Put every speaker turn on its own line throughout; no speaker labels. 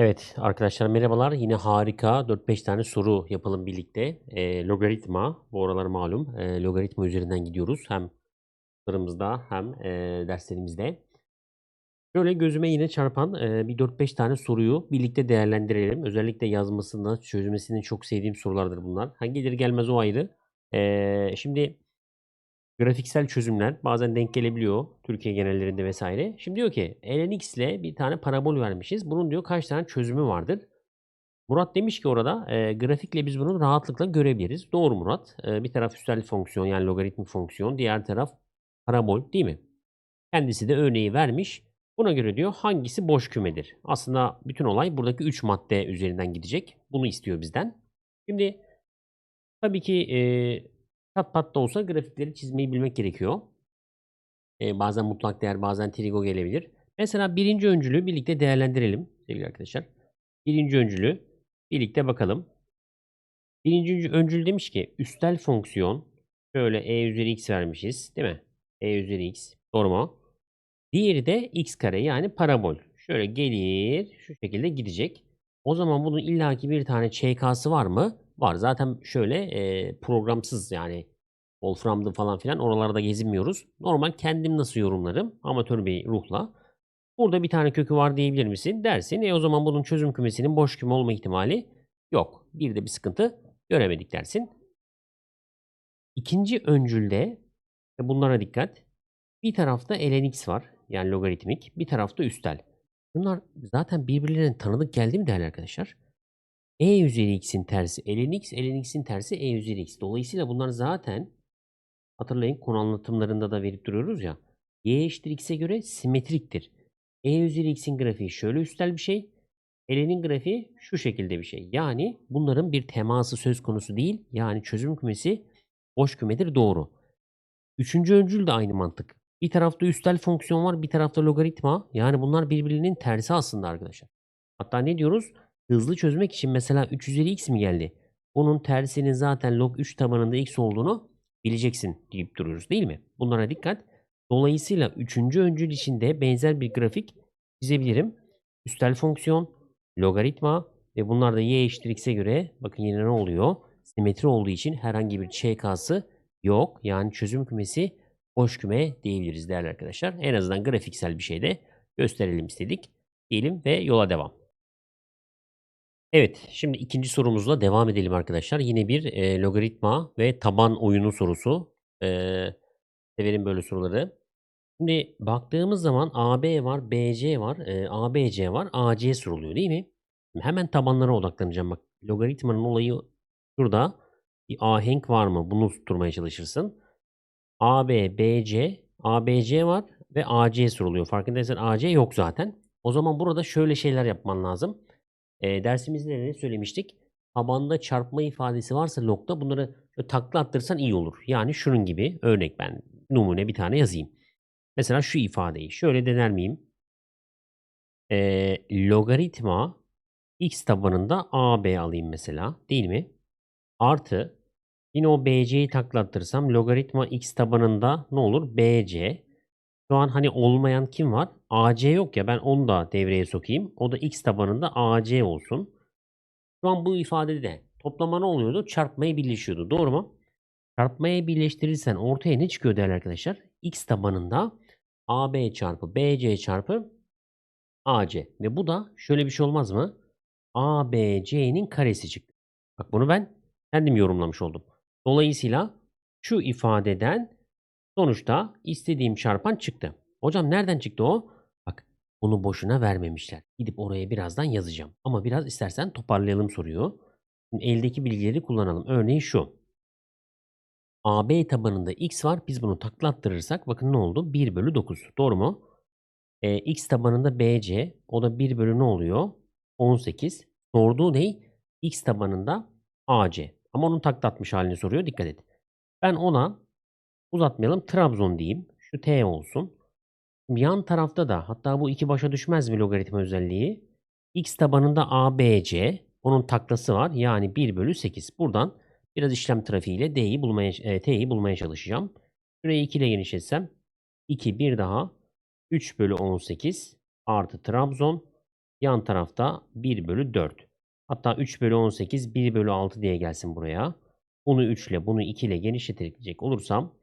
Evet arkadaşlar merhabalar. Yine harika 4-5 tane soru yapalım birlikte. Eee, logaritma, bu aralar malum eee, logaritma üzerinden gidiyoruz. Hem sorularımızda hem eee, derslerimizde. Böyle gözüme yine çarpan eee, bir 4-5 tane soruyu birlikte değerlendirelim. Özellikle yazmasını, çözmesini çok sevdiğim sorulardır bunlar. Ha, gelir gelmez o ayrı. Eee, şimdi grafiksel çözümler bazen denk gelebiliyor Türkiye genellerinde vesaire. Şimdi diyor ki ln x ile bir tane parabol vermişiz. Bunun diyor kaç tane çözümü vardır? Murat demiş ki orada e, grafikle biz bunu rahatlıkla görebiliriz. Doğru Murat. E, bir taraf üstel fonksiyon yani logaritmik fonksiyon, diğer taraf parabol değil mi? Kendisi de örneği vermiş. Buna göre diyor hangisi boş kümedir? Aslında bütün olay buradaki 3 madde üzerinden gidecek. Bunu istiyor bizden. Şimdi tabii ki e, pat pat da olsa grafikleri çizmeyi bilmek gerekiyor. E, bazen mutlak değer bazen trigo gelebilir. Mesela birinci öncülü birlikte değerlendirelim sevgili arkadaşlar. Birinci öncülü birlikte bakalım. Birinci öncü- öncül demiş ki üstel fonksiyon şöyle e üzeri x vermişiz değil mi? e üzeri x doğru mu? Diğeri de x kare yani parabol. Şöyle gelir şu şekilde gidecek. O zaman bunun illaki bir tane ÇK'sı var mı? Var. Zaten şöyle e, programsız yani Wolfram'dı falan filan oralarda gezinmiyoruz. Normal kendim nasıl yorumlarım amatör bir ruhla. Burada bir tane kökü var diyebilir misin? Dersin. E o zaman bunun çözüm kümesinin boş küme olma ihtimali yok. Bir de bir sıkıntı göremedik dersin. İkinci öncülde e, bunlara dikkat. Bir tarafta ln x var. Yani logaritmik. Bir tarafta üstel. Bunlar zaten birbirlerine tanıdık geldi mi değerli arkadaşlar? E üzeri x'in tersi ln x, ln x'in tersi e üzeri x. Dolayısıyla bunlar zaten hatırlayın konu anlatımlarında da verip duruyoruz ya. y eşittir x'e göre simetriktir. e üzeri x'in grafiği şöyle üstel bir şey. ln'in grafiği şu şekilde bir şey. Yani bunların bir teması söz konusu değil. Yani çözüm kümesi boş kümedir doğru. Üçüncü öncül de aynı mantık. Bir tarafta üstel fonksiyon var, bir tarafta logaritma. Yani bunlar birbirinin tersi aslında arkadaşlar. Hatta ne diyoruz? Hızlı çözmek için mesela 3 üzeri x mi geldi? Bunun tersinin zaten log 3 tabanında x olduğunu bileceksin deyip duruyoruz değil mi? Bunlara dikkat. Dolayısıyla üçüncü öncül için de benzer bir grafik çizebilirim. Üstel fonksiyon, logaritma ve bunlar da y eşittir x'e göre bakın yine ne oluyor? Simetri olduğu için herhangi bir ÇK'sı yok. Yani çözüm kümesi boş küme diyebiliriz değerli arkadaşlar. En azından grafiksel bir şey de gösterelim istedik. Diyelim ve yola devam. Evet, şimdi ikinci sorumuzla devam edelim arkadaşlar. Yine bir e, logaritma ve taban oyunu sorusu. E, severim böyle soruları. Şimdi baktığımız zaman AB var, BC var, e, ABC var, AC soruluyor değil mi? Hemen tabanlara odaklanacağım. Bak logaritmanın olayı şurada. Bir ahenk var mı? Bunu tutturmaya çalışırsın. AB, BC, ABC var ve AC soruluyor. Farkındaysan AC yok zaten. O zaman burada şöyle şeyler yapman lazım. E, dersimizde de ne söylemiştik? Tabanda çarpma ifadesi varsa log'da bunları takla attırsan iyi olur. Yani şunun gibi örnek ben numune bir tane yazayım. Mesela şu ifadeyi şöyle dener miyim? E, logaritma x tabanında AB alayım mesela değil mi? Artı yine o BC'yi taklattırsam logaritma x tabanında ne olur? BC. Şu an hani olmayan kim var? AC yok ya ben onu da devreye sokayım. O da x tabanında AC olsun. Şu an bu ifadede de toplama ne oluyordu? Çarpmayı birleşiyordu. Doğru mu? Çarpmaya birleştirirsen ortaya ne çıkıyor değerli arkadaşlar? X tabanında AB çarpı BC çarpı AC. Ve bu da şöyle bir şey olmaz mı? ABC'nin karesi çıktı. Bak bunu ben kendim yorumlamış oldum. Dolayısıyla şu ifadeden sonuçta istediğim çarpan çıktı. Hocam nereden çıktı o? Bak bunu boşuna vermemişler. Gidip oraya birazdan yazacağım. Ama biraz istersen toparlayalım soruyu. Şimdi eldeki bilgileri kullanalım. Örneğin şu. AB tabanında x var. Biz bunu taklattırırsak bakın ne oldu? 1 bölü 9. Doğru mu? Ee, x tabanında BC. O da 1 bölü ne oluyor? 18. Sorduğu ne? X tabanında AC. Ama onun taklatmış halini soruyor. Dikkat et. Ben ona uzatmayalım. Trabzon diyeyim. Şu T olsun. Yan tarafta da hatta bu iki başa düşmez mi logaritma özelliği? X tabanında ABC. Onun taklası var. Yani 1 bölü 8. Buradan biraz işlem trafiğiyle D'yi bulmaya, e, T'yi bulmaya çalışacağım. Şurayı 2 ile genişletsem 2 bir daha 3 bölü 18 artı Trabzon Yan tarafta 1 bölü 4. Hatta 3 bölü 18 1 bölü 6 diye gelsin buraya. Bunu 3 ile bunu 2 ile genişletecek olursam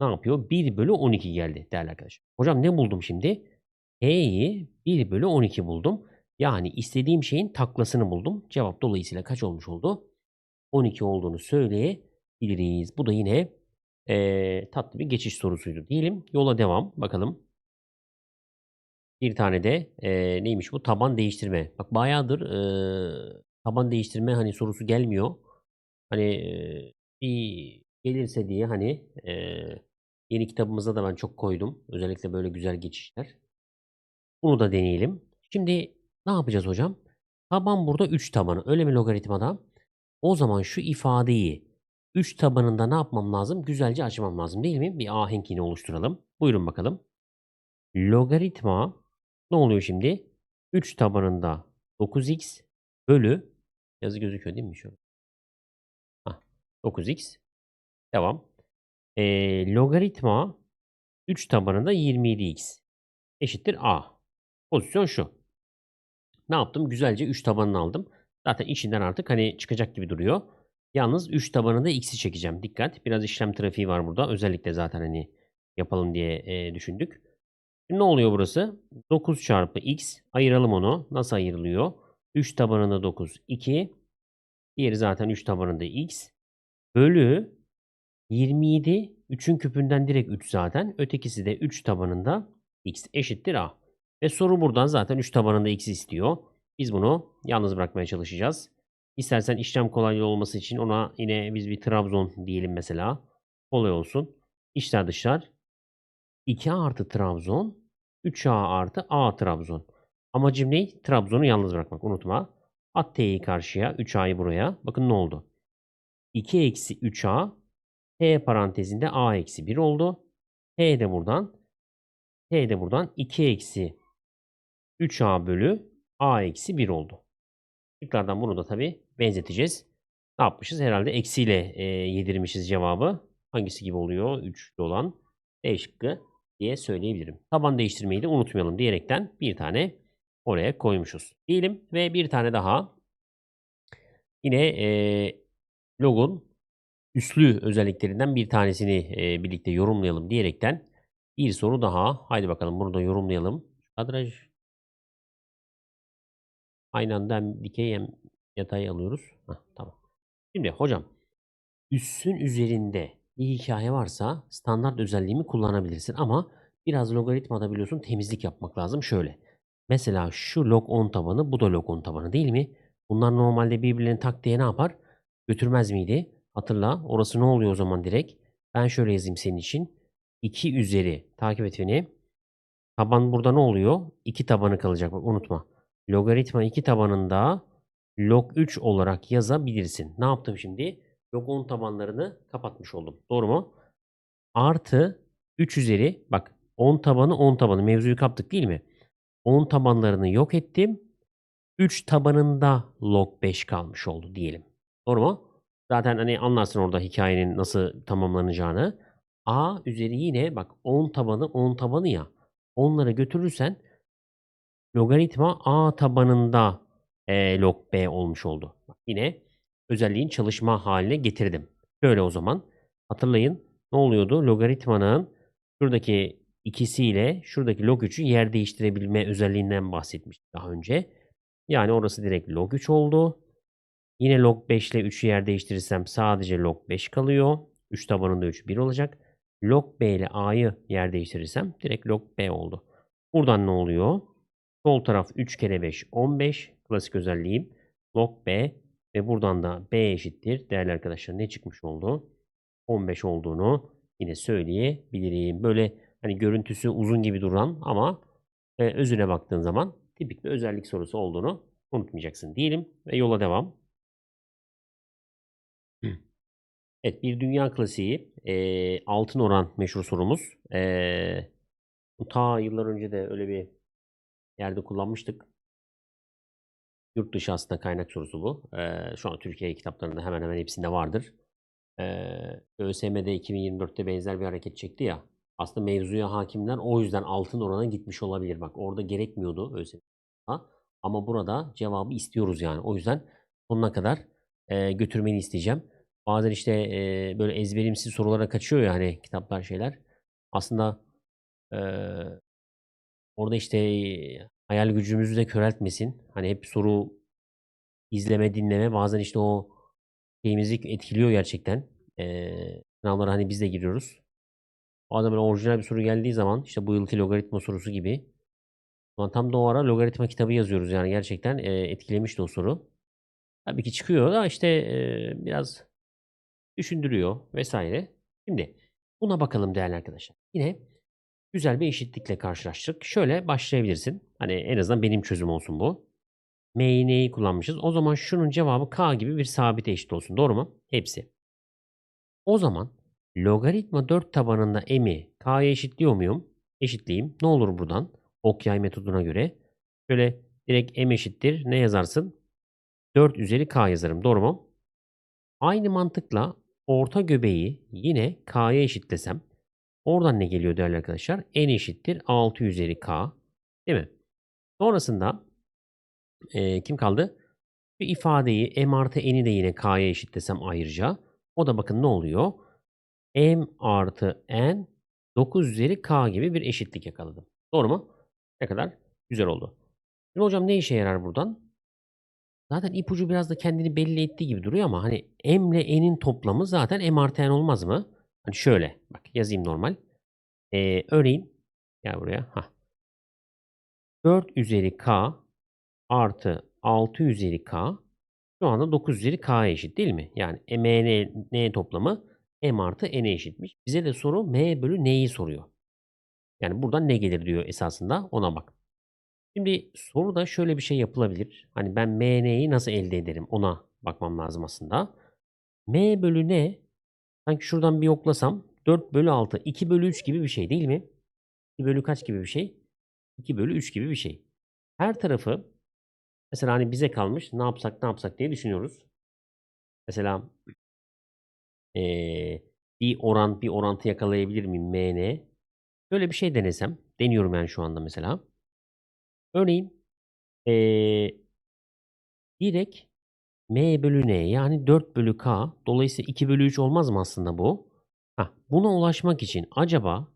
ne yapıyor? 1 bölü 12 geldi değerli arkadaşlar. Hocam ne buldum şimdi? E'yi 1 bölü 12 buldum. Yani istediğim şeyin taklasını buldum. Cevap dolayısıyla kaç olmuş oldu? 12 olduğunu söyleyebiliriz. Bu da yine eee, tatlı bir geçiş sorusuydu diyelim. Yola devam. Bakalım. Bir tane de eee, neymiş bu? Taban değiştirme. Bak bayağıdır eee, taban değiştirme hani sorusu gelmiyor. Hani eee, bir gelirse diye hani eee, yeni kitabımıza da ben çok koydum. Özellikle böyle güzel geçişler. Bunu da deneyelim. Şimdi ne yapacağız hocam? Taban burada 3 tabanı. Öyle mi logaritmada? O zaman şu ifadeyi 3 tabanında ne yapmam lazım? Güzelce açmam lazım değil mi? Bir ahenk yine oluşturalım. Buyurun bakalım. Logaritma ne oluyor şimdi? 3 tabanında 9x bölü yazı gözüküyor değil mi? Hah, 9x. Devam. Ee, logaritma 3 tabanında 27x eşittir a. Pozisyon şu. Ne yaptım? Güzelce 3 tabanını aldım. Zaten içinden artık hani çıkacak gibi duruyor. Yalnız 3 tabanında x'i çekeceğim. Dikkat. Biraz işlem trafiği var burada. Özellikle zaten hani yapalım diye e, düşündük. Şimdi ne oluyor burası? 9 çarpı x. Ayıralım onu. Nasıl ayrılıyor? 3 tabanında 9, 2. Diğeri zaten 3 tabanında x. Bölü 27. 3'ün küpünden direkt 3 zaten. Ötekisi de 3 tabanında x eşittir a. Ve soru buradan zaten 3 tabanında x istiyor. Biz bunu yalnız bırakmaya çalışacağız. İstersen işlem kolaylığı olması için ona yine biz bir Trabzon diyelim mesela. Kolay olsun. İçler dışlar. 2 artı Trabzon. 3a artı a Trabzon. Amacım ne? Trabzon'u yalnız bırakmak. Unutma. At t'yi karşıya. 3a'yı buraya. Bakın ne oldu? 2 eksi 3a. T parantezinde a eksi 1 oldu. t de buradan. t de buradan 2 eksi 3a bölü a eksi 1 oldu. Tekrardan bunu da tabi benzeteceğiz. Ne yapmışız? Herhalde eksiyle e, yedirmişiz cevabı. Hangisi gibi oluyor? 3'lü olan D şıkkı diye söyleyebilirim. Taban değiştirmeyi de unutmayalım diyerekten bir tane oraya koymuşuz. Diyelim ve bir tane daha yine e, logon üslü özelliklerinden bir tanesini e, birlikte yorumlayalım diyerekten bir soru daha. Haydi bakalım bunu da yorumlayalım. Kadraj Aynı anda hem dikey hem yatay alıyoruz. Hah, tamam. Şimdi hocam üssün üzerinde bir hikaye varsa standart özelliğimi kullanabilirsin ama biraz logaritmada biliyorsun temizlik yapmak lazım. Şöyle. Mesela şu log 10 tabanı bu da log 10 tabanı değil mi? Bunlar normalde birbirlerini tak diye ne yapar? Götürmez miydi? Hatırla. Orası ne oluyor o zaman direkt? Ben şöyle yazayım senin için. 2 üzeri takip et beni. Taban burada ne oluyor? 2 tabanı kalacak. Bak unutma logaritma 2 tabanında log 3 olarak yazabilirsin. Ne yaptım şimdi? Log 10 tabanlarını kapatmış oldum. Doğru mu? Artı 3 üzeri bak 10 tabanı 10 tabanı mevzuyu kaptık değil mi? 10 tabanlarını yok ettim. 3 tabanında log 5 kalmış oldu diyelim. Doğru mu? Zaten hani anlarsın orada hikayenin nasıl tamamlanacağını. A üzeri yine bak 10 tabanı 10 tabanı ya. Onları götürürsen logaritma a tabanında e, log b olmuş oldu. Bak yine özelliğin çalışma haline getirdim. Şöyle o zaman hatırlayın ne oluyordu? Logaritmanın şuradaki ikisiyle şuradaki log 3'ü yer değiştirebilme özelliğinden bahsetmiştik daha önce. Yani orası direkt log 3 oldu. Yine log 5 ile 3'ü yer değiştirirsem sadece log 5 kalıyor. 3 tabanında 3 1 olacak. Log b ile a'yı yer değiştirirsem direkt log b oldu. Buradan ne oluyor? Sol taraf 3 kere 5 15. Klasik özelliğim. Log B ve buradan da B eşittir. Değerli arkadaşlar ne çıkmış oldu? 15 olduğunu yine söyleyebilirim. Böyle hani görüntüsü uzun gibi duran ama e, özüne baktığın zaman tipik bir özellik sorusu olduğunu unutmayacaksın diyelim ve yola devam. Evet bir dünya klasiği e, altın oran meşhur sorumuz. E, ta yıllar önce de öyle bir yerde kullanmıştık. Yurt dışı aslında kaynak sorusu bu. Ee, şu an Türkiye kitaplarında hemen hemen hepsinde vardır. Ee, ÖSYM'de 2024'te benzer bir hareket çekti ya. Aslında mevzuya hakimler o yüzden altın orana gitmiş olabilir. Bak orada gerekmiyordu ÖSYM'de. Ama burada cevabı istiyoruz yani. O yüzden sonuna kadar e, götürmeni isteyeceğim. Bazen işte e, böyle ezberimsiz sorulara kaçıyor ya hani kitaplar şeyler. Aslında e, orada işte hayal gücümüzü de köreltmesin. Hani hep soru izleme, dinleme bazen işte o şeyimizi etkiliyor gerçekten. E, sınavlara hani biz de giriyoruz. Bazen böyle orijinal bir soru geldiği zaman işte bu yılki logaritma sorusu gibi. Ulan tam da o ara logaritma kitabı yazıyoruz yani gerçekten e, etkilemişti o soru. Tabii ki çıkıyor da işte e, biraz düşündürüyor vesaire. Şimdi buna bakalım değerli arkadaşlar. Yine güzel bir eşitlikle karşılaştık. Şöyle başlayabilirsin. Hani en azından benim çözüm olsun bu. M'yi kullanmışız? O zaman şunun cevabı K gibi bir sabite eşit olsun. Doğru mu? Hepsi. O zaman logaritma 4 tabanında m'i K'ya eşitliyor muyum? Eşitleyeyim. Ne olur buradan? Ok yay metoduna göre. Şöyle direkt m eşittir. Ne yazarsın? 4 üzeri K yazarım. Doğru mu? Aynı mantıkla orta göbeği yine K'ya eşitlesem oradan ne geliyor değerli arkadaşlar? N eşittir 6 üzeri K. Değil mi? Sonrasında e, kim kaldı? Bir ifadeyi m artı n'i de yine K'ya eşitlesem ayrıca. O da bakın ne oluyor? m artı n 9 üzeri K gibi bir eşitlik yakaladım. Doğru mu? Ne kadar güzel oldu. Şimdi hocam ne işe yarar buradan? Zaten ipucu biraz da kendini belli ettiği gibi duruyor ama hani m ile n'in toplamı zaten m artı n olmaz mı? Hani şöyle bak yazayım normal. Ee, örneğin gel buraya. Hah. 4 üzeri k artı 6 üzeri k şu anda 9 üzeri k'ya eşit değil mi? Yani m n, n toplamı m artı n'e eşitmiş. Bize de soru m bölü n'yi soruyor. Yani buradan ne gelir diyor esasında ona bak. Şimdi soruda şöyle bir şey yapılabilir. Hani ben MN'yi nasıl elde ederim ona bakmam lazım aslında. M bölü ne? Sanki şuradan bir yoklasam 4 bölü 6, 2 bölü 3 gibi bir şey değil mi? 2 bölü kaç gibi bir şey? 2 bölü 3 gibi bir şey. Her tarafı mesela hani bize kalmış ne yapsak ne yapsak diye düşünüyoruz. Mesela ee, bir oran bir orantı yakalayabilir miyim MN? Böyle bir şey denesem. Deniyorum yani şu anda mesela. Örneğin ee, direkt m bölü n yani 4 bölü k dolayısıyla 2 bölü 3 olmaz mı aslında bu? Hah, buna ulaşmak için acaba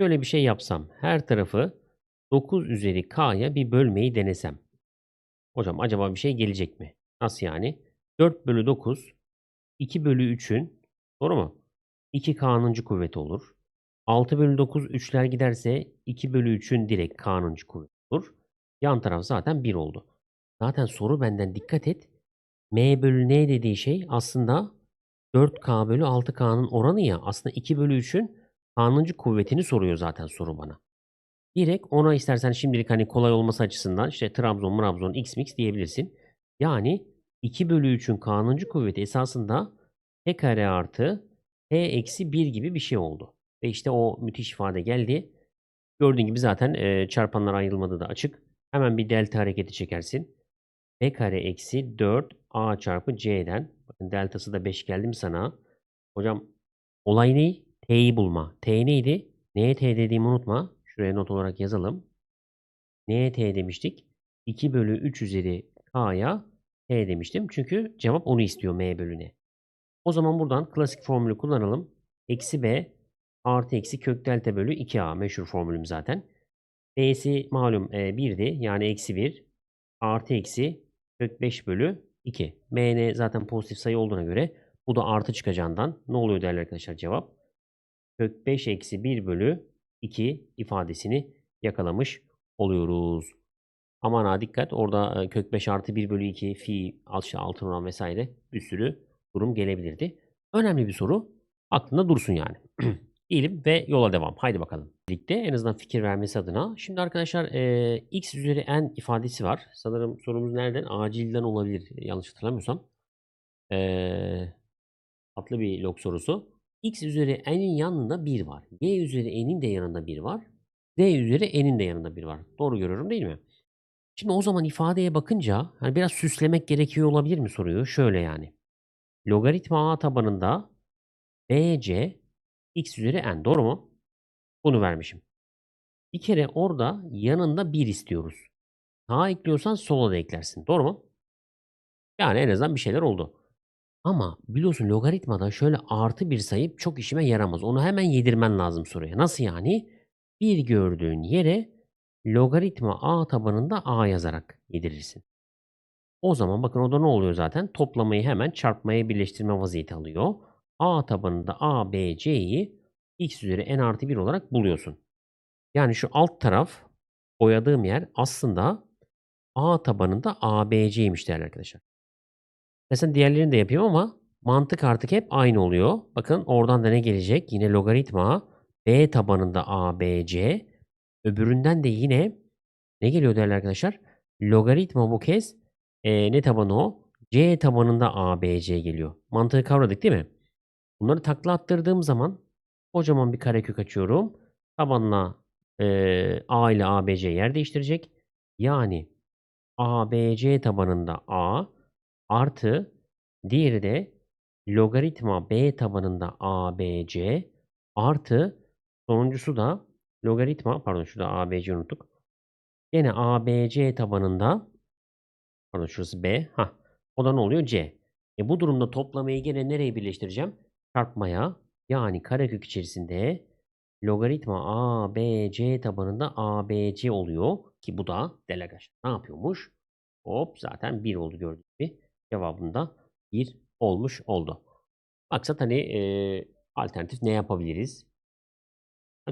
şöyle bir şey yapsam her tarafı 9 üzeri k'ya bir bölmeyi denesem. Hocam acaba bir şey gelecek mi? Nasıl yani? 4 bölü 9 2 bölü 3'ün doğru mu? 2k'nıncı kuvveti olur. 6 bölü 9 3'ler giderse 2 bölü 3'ün direkt k'nıncı kuvveti olur. Yan taraf zaten 1 oldu. Zaten soru benden dikkat et. M bölü N dediği şey aslında 4K bölü 6K'nın oranı ya. Aslında 2 bölü 3'ün K'nıncı kuvvetini soruyor zaten soru bana. Direkt ona istersen şimdilik hani kolay olması açısından işte Trabzon, Trabzon, X mix diyebilirsin. Yani 2 bölü 3'ün K'nıncı kuvveti esasında P kare artı P eksi 1 gibi bir şey oldu. Ve işte o müthiş ifade geldi. Gördüğün gibi zaten e, çarpanlar ayrılmadığı da açık. Hemen bir delta hareketi çekersin. B kare eksi 4 A çarpı C'den. Bakın deltası da 5 geldi mi sana? Hocam olay ne? T'yi bulma. T neydi? Neye T dediğimi unutma. Şuraya not olarak yazalım. Neye T demiştik? 2 bölü 3 üzeri K'ya T demiştim. Çünkü cevap onu istiyor M bölü N. O zaman buradan klasik formülü kullanalım. Eksi B artı eksi kök delta bölü 2A meşhur formülüm zaten. B'si malum e, 1'di. Yani eksi 1 artı eksi kök 5 bölü 2. Mn zaten pozitif sayı olduğuna göre bu da artı çıkacağından ne oluyor değerli arkadaşlar cevap? Kök 5 eksi 1 bölü 2 ifadesini yakalamış oluyoruz. Aman ha dikkat orada e, kök 5 artı 1 bölü 2 fi işte altın oran vesaire bir sürü durum gelebilirdi. Önemli bir soru aklında dursun yani. Diyelim ve yola devam. Haydi bakalım. Birlikte en azından fikir vermesi adına. Şimdi arkadaşlar e, x üzeri n ifadesi var. Sanırım sorumuz nereden? Acilden olabilir. Yanlış hatırlamıyorsam. E, tatlı bir log sorusu. x üzeri n'in yanında 1 var. y üzeri n'in de yanında 1 var. z üzeri n'in de yanında 1 var. Doğru görüyorum değil mi? Şimdi o zaman ifadeye bakınca hani biraz süslemek gerekiyor olabilir mi soruyu? Şöyle yani. Logaritma a tabanında bc x üzeri n. Doğru mu? Bunu vermişim. Bir kere orada yanında 1 istiyoruz. sağa ekliyorsan sola da eklersin. Doğru mu? Yani en azından bir şeyler oldu. Ama biliyorsun logaritmada şöyle artı bir sayı çok işime yaramaz. Onu hemen yedirmen lazım soruya. Nasıl yani? Bir gördüğün yere logaritma a tabanında a yazarak yedirirsin. O zaman bakın o da ne oluyor zaten? Toplamayı hemen çarpmaya birleştirme vaziyeti alıyor. A tabanında a, b, c'yi x üzeri n artı 1 olarak buluyorsun. Yani şu alt taraf boyadığım yer aslında a tabanında a, b, c'ymiş değerli arkadaşlar. Mesela diğerlerini de yapayım ama mantık artık hep aynı oluyor. Bakın oradan da ne gelecek? Yine logaritma b tabanında a, b, c. Öbüründen de yine ne geliyor değerli arkadaşlar? Logaritma bu kez e, ne tabanı o? c tabanında a, b, c geliyor. Mantığı kavradık değil mi? Bunları takla attırdığım zaman kocaman bir karekök açıyorum. Tabanla e, a ile a, b, c yer değiştirecek. Yani a, b, c tabanında a artı diğeri de logaritma b tabanında a, b, c artı sonuncusu da logaritma pardon şurada a, b, c unuttuk. Yine a, b, c tabanında pardon şurası b. Ha, o da ne oluyor? c. E bu durumda toplamayı gene nereye birleştireceğim? Çarpmaya yani karekök içerisinde logaritma a, b, c tabanında a, b, c oluyor ki bu da delagaj. Ne yapıyormuş? Hop zaten 1 oldu gördüğünüz gibi. Cevabında 1 olmuş oldu. Maksat hani e, alternatif ne yapabiliriz?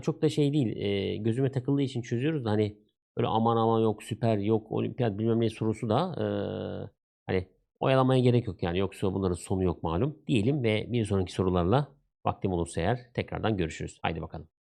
Çok da şey değil. e, gözüme takıldığı için çözüyoruz da hani böyle aman aman yok süper yok olimpiyat bilmem ne sorusu da e, hani oyalamaya gerek yok yani. Yoksa bunların sonu yok malum. Diyelim ve bir sonraki sorularla vaktim olursa eğer tekrardan görüşürüz. Haydi bakalım.